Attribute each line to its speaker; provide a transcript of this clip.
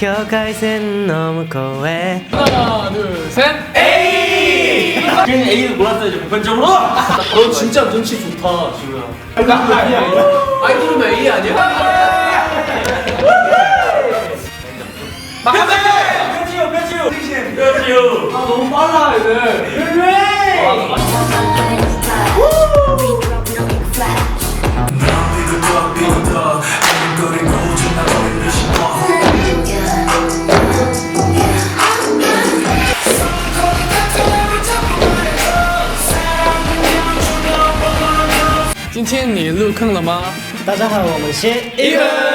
Speaker 1: 기억할 샌 너무 거해.
Speaker 2: 하나 둘셋.
Speaker 3: 에이 그냥 A 몰랐어야지 보편적으로?
Speaker 2: 너 진짜 눈치 좋다 지우야 나 아니야 아이돌은 A 아니야? 막하세요 뼈지우 뼈지우 뼈지우 아 너무 빨라 얘들 그래 今天你入坑了吗？
Speaker 1: 大家好我们先
Speaker 2: 一人。